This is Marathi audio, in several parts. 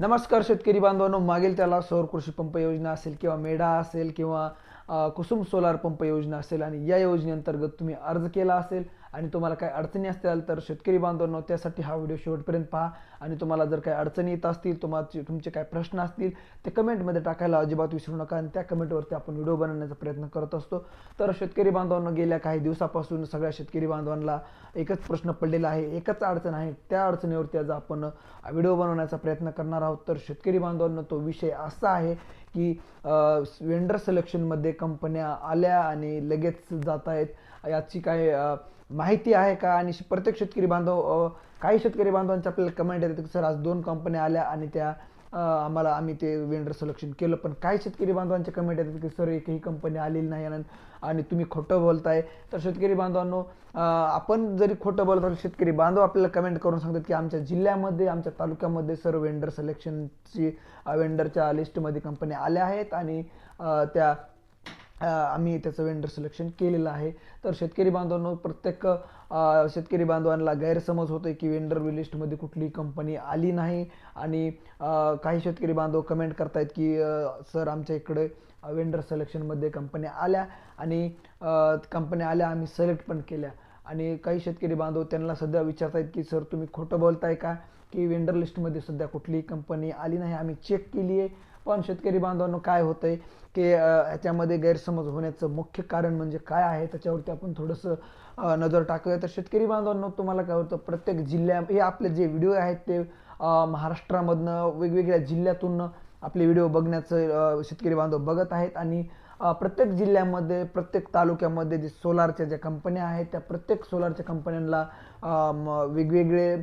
नमस्कार शेतकरी बांधवांनो मागील त्याला सौर कृषी पंप योजना असेल किंवा मेढा असेल किंवा कुसुम सोलार पंप योजना असेल आणि या योजनेअंतर्गत तुम्ही अर्ज केला असेल आणि तुम्हाला काही अडचणी असतील तर शेतकरी बांधवांनो त्यासाठी हा व्हिडिओ शेवटपर्यंत पहा. आणि तुम्हाला जर काही अडचणी येत असतील तुम्हाला तुमचे काही प्रश्न असतील ते कमेंटमध्ये टाकायला अजिबात विसरू नका आणि त्या कमेंटवरती आपण व्हिडिओ बनवण्याचा प्रयत्न करत असतो. तर शेतकरी बांधवांनो गेल्या काही दिवसापासून सगळ्या शेतकरी बांधवांना एकच प्रश्न पडलेला आहे. एकच अडचण आहे. त्या अडचणीवरती आज आपण व्हिडिओ बनवण्याचा प्रयत्न करणार आहोत. तर शेतकरी बांधवांना तो विषय असा आहे की वेंडर सिलेक्शनमध्ये कंपन्या आल्या आणि लगेच जात आहेत याची काय माहिती आहे का? आणि प्रत्येक शेतकरी बांधव काही शेतकरी बांधवांचे आपल्याला कमेंट येते की सर आज दोन कंपन्या आल्या आणि त्या आम्हाला आम्ही ते वेंडर सिलेक्शन केलं. पण काही शेतकरी बांधवांचे कमेंट येतात की सर एकही कंपनी आलेली नाही आणि आणि तुम्ही खोटं बोलताय. तर शेतकरी बांधवांनो आपण जरी खोटं बोलत तर शेतकरी बांधव आपल्याला कमेंट करून सांगतात की आमच्या जिल्ह्यामध्ये आमच्या तालुक्यामध्ये सर वेंडर सिलेक्शनची वेंडरच्या लिस्टमध्ये कंपन्या आल्या आहेत आणि त्या आम्ही त्याचं वेंडर सिलेक्शन केलेलं आहे. तर शेतकरी बांधवांनो प्रत्येक शेतकरी बांधवांना गैरसमज होतो की वेंडर लिस्टमध्ये कुठली कंपनी आली नाही. आणि काही शेतकरी बांधव कमेंट करतायत की सर आमच्या इकडे वेंडर सिलेक्शनमध्ये कंपन्या आल्या आणि कंपन्या आल्या आम्ही सिलेक्ट पण केल्या. आणि काही शेतकरी बांधव त्यांना सध्या विचारतायत की सर तुम्ही खोटं बोलताय का? की वेंडर लिस्टमध्ये सध्या कुठलीही कंपनी आली नाही. आम्ही चेक केली आहे पण शेतकरी बांधवांनो काय होतंय की ह्याच्यामध्ये गैरसमज होण्याचं मुख्य कारण म्हणजे काय आहे त्याच्यावरती आपण थोडंसं नजर टाकूया. तर शेतकरी बांधवांनो तुम्हाला काय होतं प्रत्येक जिल्ह्या हे आपले जे व्हिडिओ आहेत ते महाराष्ट्रामधनं वेगवेगळ्या जिल्ह्यातून आपले व्हिडिओ बघण्याचं शेतकरी बांधव बघत आहेत. आणि प्रत्येक जिल्ह्यामध्ये प्रत्येक तालुक्यामध्ये जे सोलारच्या ज्या कंपन्या आहेत त्या प्रत्येक सोलारच्या कंपन्यांना वेगवेगळे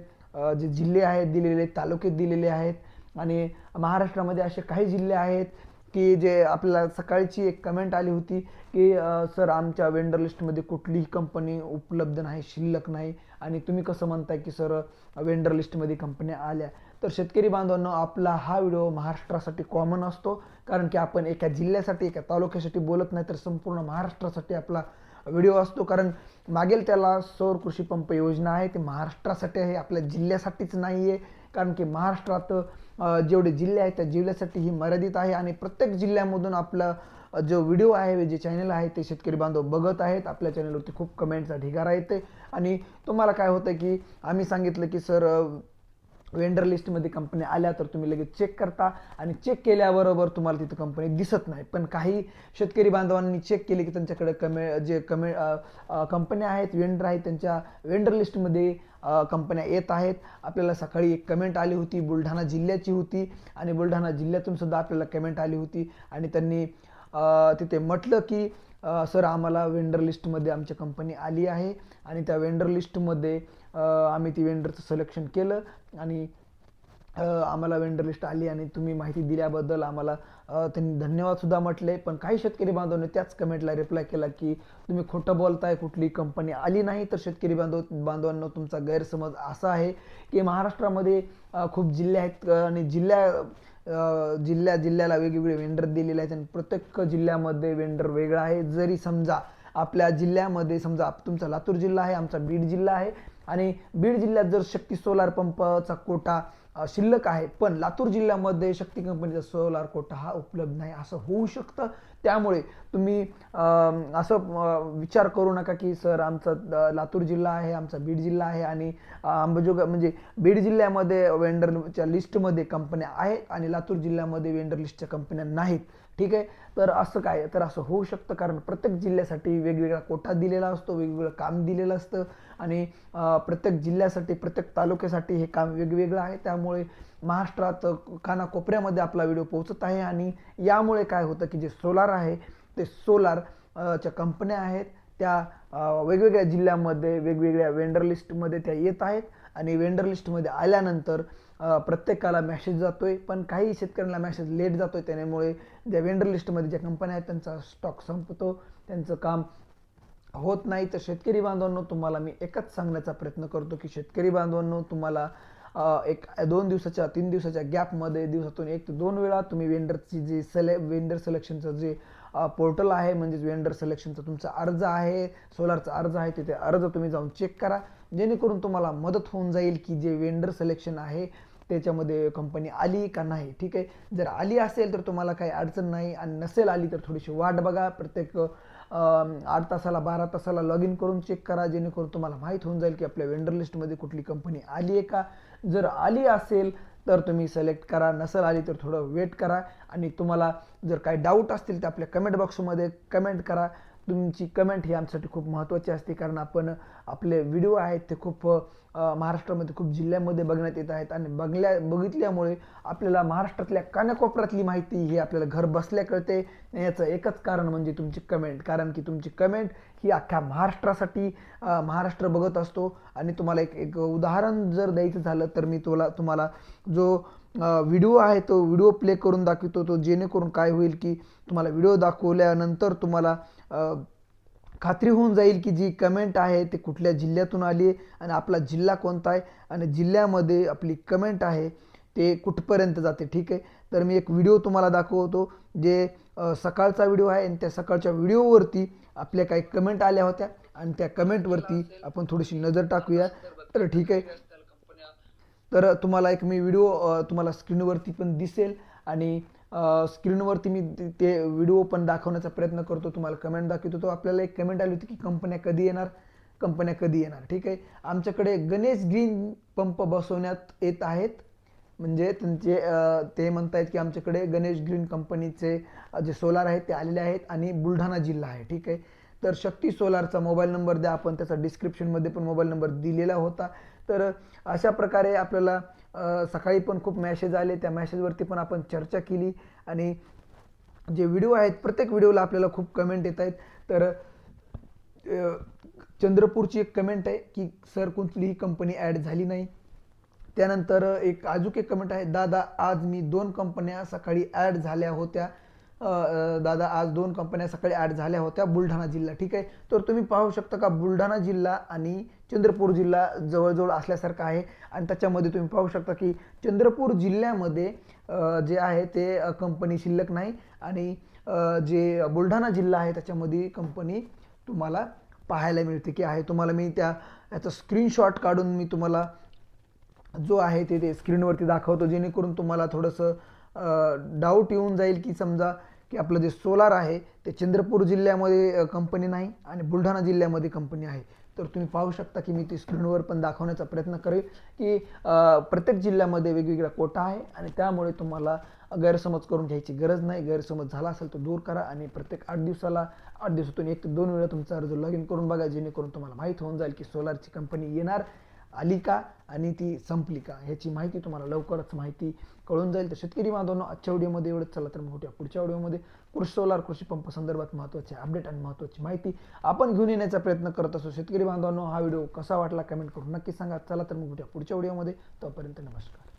जे जिल्हे आहेत दिलेले तालुके दिलेले आहेत. आणि महाराष्ट्रामध्ये असे काही जिल्हे आहेत की जे आपल्याला सकाळची एक कमेंट आली होती की सर आमच्या वेंडर लिस्टमध्ये कुठलीही कंपनी उपलब्ध नाही शिल्लक नाही. आणि तुम्ही कसं म्हणताय की सर वेंडर लिस्टमध्ये कंपन्या आल्या. तर शेतकरी बांधवांनो आपला हा व्हिडिओ महाराष्ट्रासाठी कॉमन असतो. कारण की आपण एका जिल्ह्यासाठी एका तालुक्यासाठी बोलत नाही तर संपूर्ण महाराष्ट्रासाठी आपला व्हिडिओ असतो. कारण मागेल त्याला सौर कृषी पंप योजना आहे ते महाराष्ट्रासाठी आहे आपल्या जिल्ह्यासाठीच नाही आहे कारण की महाराष्ट्रात जेवढे जिल्हे आहेत त्या जिल्ह्यासाठी ही मर्यादित आहे आणि प्रत्येक जिल्ह्यामधून आपला जो व्हिडिओ आहे जे चॅनल आहे ते शेतकरी बांधव बघत आहेत. आपल्या चॅनलवरती खूप कमेंटचा ढिगारा येते आणि तुम्हाला काय होतं की आम्ही सांगितलं की सर वेंडर लिस्टमध्ये कंपन्या आल्या तर तुम्ही लगेच चेक करता आणि चेक केल्याबरोबर तुम्हाला तिथं कंपनी दिसत नाही. पण काही शेतकरी बांधवांनी चेक केले की त्यांच्याकडे कमे जे कमे कंपन्या आहेत वेंडर आहेत त्यांच्या वेंडर लिस्टमध्ये कंपन्या येत आहेत. आपल्याला सकाळी एक कमेंट आली होती बुलढाणा जिल्ह्याची होती आणि बुलढाणा जिल्ह्यातून सुद्धा आपल्याला कमेंट आली होती आणि त्यांनी तिथे म्हटलं की सर आम्हाला वेंडर लिस्टमध्ये आमची कंपनी आली आहे आणि त्या वेंडर लिस्टमध्ये आम्ही ती वेंडरचं सिलेक्शन केलं आणि आम्हाला वेंडर लिस्ट आली आणि तुम्ही माहिती दिल्याबद्दल आम्हाला त्यांनी धन्यवादसुद्धा म्हटले. पण काही शेतकरी बांधवने त्याच कमेंटला रिप्लाय केला की तुम्ही खोटं बोलताय कुठली कंपनी आली नाही. तर शेतकरी बांधव बांधवांना तुमचा गैरसमज असा आहे की महाराष्ट्रामध्ये खूप जिल्हे आहेत आणि जिल्ह्या जिल्ह्या जिल्ह्याला वेगवेगळे वेंडर दिलेले आहेत आणि प्रत्येक जिल्ह्यामध्ये वेंडर वेगळा आहे. जरी समजा आपल्या जिल्ह्यामध्ये समजा तुमचा लातूर जिल्हा आहे आमचा बीड जिल्हा आहे आणि बीड जिल्ह्यात जर शक्ती सोलार पंपचा कोटा शिल्लक आहे. पण लातूर जिल्ह्यामध्ये शक्ती कंपनीचा सोलार कोटा हा उपलब्ध नाही असं होऊ शकतं. त्यामुळे तुम्ही असं विचार करू नका की सर आमचा लातूर जिल्हा आहे आमचा बीड जिल्हा आहे आणि अ, म्हणजे बीड जिल्ह्यामध्ये वेंडरच्या लिस्टमध्ये कंपन्या आहेत आणि लातूर जिल्ह्यामध्ये वेंडर लिस्टच्या कंपन्या नाहीत. ठीक आहे? तर असं काय? तर असं होऊ शकतं कारण प्रत्येक जिल्ह्यासाठी वेगवेगळा कोठा दिलेला असतो वेगवेगळं काम दिलेलं असतं आणि प्रत्येक जिल्ह्यासाठी प्रत्येक तालुक्यासाठी हे काम वेगवेगळं आहे. त्यामुळे महाराष्ट्रात कानाकोपऱ्यामध्ये आपला व्हिडिओ पोहोचत आहे आणि यामुळे काय होतं की जे सोलार आहे ते सोलार च्या कंपन्या आहेत त्या वेगवेगळ्या जिल्ह्यामध्ये वेगवेगळ्या वेंडर लिस्टमध्ये त्या येत आहेत आणि वेंडर लिस्टमध्ये आल्यानंतर प्रत्येकाला मॅसेज जातो आहे पण काही शेतकऱ्यांना मॅसेज लेट जातो आहे त्यामुळे ज्या वेंडर लिस्टमध्ये ज्या कंपन्या आहेत त्यांचा स्टॉक संपतो त्यांचं काम होत नाही. तर शेतकरी बांधवांनो तुम्हाला मी एकच सांगण्याचा प्रयत्न करतो की शेतकरी बांधवांनो तुम्हाला एक दोन दिवसाच्या तीन दिवसाच्या गॅपमध्ये दिवसातून एक ते दोन वेळा तुम्ही वेंडरची जी सिले वेंडर सिलेक्शनचं जे पोर्टल आहे म्हणजेच वेंडर सिलेक्शनचा तुमचा अर्ज आहे सोलारचा अर्ज आहे तिथे अर्ज तुम्ही जाऊन चेक करा. जेणेकरून तुम्हाला मदत होऊन जाईल की जे वेंडर सिलेक्शन आहे त्याच्यामध्ये कंपनी आली का नाही? ठीक आहे? जर आली असेल तर तुम्हाला काही अडचण नाही आणि नसेल आली तर थोडीशी वाट बघा. प्रत्येक आठ तासाला बारा तासाला लॉग इन करून चेक करा जेणेकरून तुम्हाला माहीत होऊन जाईल की आपल्या वेंडर लिस्टमध्ये कुठली कंपनी आली आहे का? जर आली असेल तर तुम्ही सिलेक्ट करा. नसेल आली तर थोडं वेट करा. आणि तुम्हाला जर काही डाऊट असतील तर आपल्या कमेंट बॉक्समध्ये कमेंट करा. तुमची कमेंट ही आमच्यासाठी खूप महत्त्वाची असते. कारण आपण आपले व्हिडिओ आहेत ते खूप महाराष्ट्रामध्ये खूप जिल्ह्यामध्ये बघण्यात येत आहेत. आणि बघल्या बघितल्यामुळे आपल्याला महाराष्ट्रातल्या कानाकोपऱ्यातली माहिती ही आपल्याला घर बसल्या कळते. याचं एकच कारण म्हणजे तुमची कमेंट कारण की तुमची कमेंट ही अख्ख्या महाराष्ट्रासाठी महाराष्ट्र बघत असतो. आणि तुम्हाला एक एक उदाहरण जर द्यायचं झालं तर मी तुला तुम्हाला जो व्हिडिओ आहे तो व्हिडिओ प्ले करून दाखवतो. तो जेणेकरून काय होईल की तुम्हाला व्हिडिओ दाखवल्यानंतर तुम्हाला खात्री होऊन जाईल की जी कमेंट आहे ते कुठल्या जिल्ह्यातून आली आहे आणि आपला जिल्हा कोणता आहे आणि जिल्ह्यामध्ये आपली कमेंट आहे ते कुठपर्यंत जाते ठीक आहे? तर मी एक व्हिडिओ तुम्हाला दाखवतो जे सकाळचा व्हिडिओ आहे आणि त्या सकाळच्या व्हिडिओवरती आपल्या काही कमेंट आल्या होत्या आणि त्या कमेंटवरती आपण थोडीशी नजर टाकूया. तर ठीक आहे? तर तुम्हाला एक मी व्हिडिओ तुम्हाला स्क्रीनवरती पण दिसेल आणि स्क्रीनवरती मी ते- ते व्हिडिओ पण दाखवण्याचा प्रयत्न करतो तुम्हाला कमेंट दाखवतो. तो आपल्याला एक कमेंट आली होती की कंपन्या कधी येणार? कंपन्या कधी येणार? ठीक आहे? आमच्याकडे गणेश ग्रीन पंप बसवण्यात येत आहेत. म्हणजे त्यांचे ते म्हणतायत की आमच्याकडे गणेश ग्रीन कंपनीचे जे सोलार आहेत ते आलेले आहेत आणि बुलढाणा जिल्हा आहे. ठीक आहे? तर शक्ती सोलारचा मोबाईल नंबर द्या. आपण त्याचा डिस्क्रिप्शनमध्ये पण मोबाईल नंबर दिलेला होता. तर अशा प्रकारे आपल्याला सकाळी पण खूप मॅसेज आले. त्या मॅसेजवरती पण आपण चर्चा केली. आणि जे व्हिडिओ आहेत प्रत्येक व्हिडिओला आपल्याला खूप कमेंट येत आहेत. तर चंद्रपूरची एक कमेंट आहे की सर कुठलीही कंपनी ॲड झाली नाही. त्यानंतर एक अजूक एक कमेंट आहे दादा आज मी दोन कंपन्या सकाळी ॲड झाल्या होत्या. दादा आज दोन कंपन्या सकाळी ॲड झाल्या होत्या बुलढाणा जिल्हा. ठीक आहे? तर तुम्ही पाहू शकता का बुलढाणा जिल्हा आणि चंद्रपूर जिल्हा जवळजवळ असल्यासारखा आहे. आणि त्याच्यामध्ये तुम्ही पाहू शकता की चंद्रपूर जिल्ह्यामध्ये जे आहे ते कंपनी शिल्लक नाही. आणि जे बुलढाणा जिल्हा आहे त्याच्यामध्ये कंपनी तुम्हाला पाहायला मिळते की आहे. तुम्हाला मी त्या याचा स्क्रीनशॉट काढून मी तुम्हाला जो आहे ते ते स्क्रीनवरती दाखवतो जेणेकरून तुम्हाला थोडंसं डाऊट येऊन जाईल की समजा की आपलं जे सोलार आहे ते चंद्रपूर जिल्ह्यामध्ये कंपनी नाही आणि बुलढाणा जिल्ह्यामध्ये कंपनी आहे. तर तुम्ही पाहू शकता की मी ती स्क्रीनवर पण दाखवण्याचा प्रयत्न करेल की प्रत्येक जिल्ह्यामध्ये वेगवेगळा कोटा आहे आणि त्यामुळे तुम्हाला गैरसमज करून घ्यायची गरज नाही. गैरसमज झाला असेल तर दूर करा आणि प्रत्येक आठ दिवसाला आठ दिवसातून एक ते दोन वेळा तुमचा अर्ज लॉग इन करून बघा जेणेकरून तुम्हाला माहीत होऊन जाईल की सोलारची कंपनी येणार आली का आणि ती संपली का ह्याची माहिती तुम्हाला लवकरच माहिती कळून जाईल. तर शेतकरी बांधवांनो आजच्या व्हिडिओमध्ये एवढंच. चला तर मग पुढच्या व्हिडिओमध्ये कृषी सोलार कृषी पंप संदर्भात महत्त्वाचे अपडेट आणि महत्त्वाची माहिती आपण घेऊन येण्याचा प्रयत्न करत असतो शेतकरी बांधवांनो हा व्हिडिओ कसा वाटला कमेंट करून नक्की सांगा. चला तर मग भेटूया पुढच्या व्हिडिओमध्ये तोपर्यंत नमस्कार.